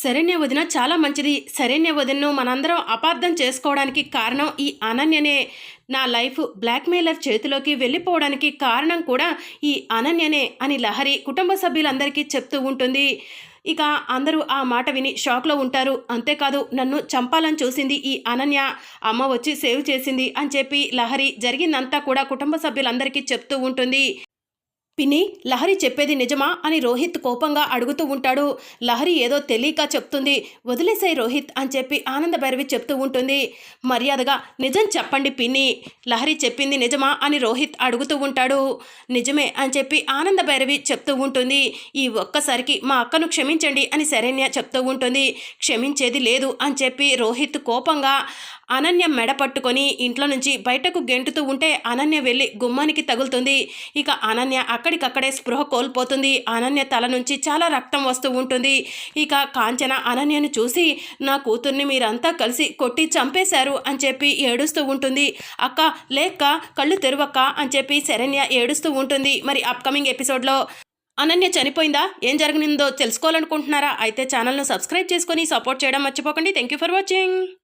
శరణ్య వదిన చాలా మంచిది. శరణ్య వదినను మనందరం అపార్థం చేసుకోవడానికి కారణం ఈ అనన్యనే. నా లైఫ్ బ్లాక్మెయిలర్ చేతిలోకి వెళ్ళిపోవడానికి కారణం కూడా ఈ అనన్యనే అని లహరి కుటుంబ సభ్యులందరికీ చెప్తూ ఉంటుంది. ఇక అందరూ ఆ మాట విని షాక్లో ఉంటారు. అంతేకాదు నన్ను చంపాలని చూసింది ఈ అనన్య. అమ్మ వచ్చి సేవ్ చేసింది అని చెప్పి లహరి జరిగిందంతా కూడా కుటుంబ సభ్యులందరికీ చెప్తూ ఉంటుంది. పిన్ని లహరి చెప్పేది నిజమా అని రోహిత్ కోపంగా అడుగుతూ ఉంటాడు. లహరి ఏదో తెలియక చెప్తుంది. వదిలేసాయి రోహిత్ అని చెప్పి ఆనంద భైరవి చెప్తూ ఉంటుంది. మర్యాదగా నిజం చెప్పండి పిన్ని. లహరి చెప్పింది నిజమా? అని రోహిత్ అడుగుతూ ఉంటాడు. నిజమే అని చెప్పి ఆనంద భైరవి చెప్తూ ఉంటుంది. ఈ ఒక్కసారికి మా అక్కను క్షమించండి అని శరణ్య చెప్తూ ఉంటుంది. క్షమించేది లేదు అని చెప్పి రోహిత్ కోపంగా అనన్య మెడ పట్టుకొని ఇంట్లో నుంచి బయటకు గెంటుతూ ఉంటే అనన్య వెళ్ళి గుమ్మానికి తగులుతుంది. ఇక అనన్య అక్కడికక్కడే స్పృహ కోల్పోతుంది. అనన్య తల నుంచి చాలా రక్తం వస్తూ ఉంటుంది. ఇక కాంచన అనన్యను చూసి నా కూతుర్ని మీరంతా కలిసి కొట్టి చంపేశారు అని చెప్పి ఏడుస్తూ ఉంటుంది. అక్క లేక్క కళ్ళు తెరువక్క అని చెప్పి శరణ్య ఏడుస్తూ ఉంటుంది మరి అప్కమింగ్ ఎపిసోడ్లో అనన్య చనిపోయిందా? ఏం జరిగిందో తెలుసుకోవాలనుకుంటున్నారా? అయితే ఛానల్ను సబ్స్క్రైబ్ చేసుకొని సపోర్ట్ చేయడం మర్చిపోకండి. Thank you for watching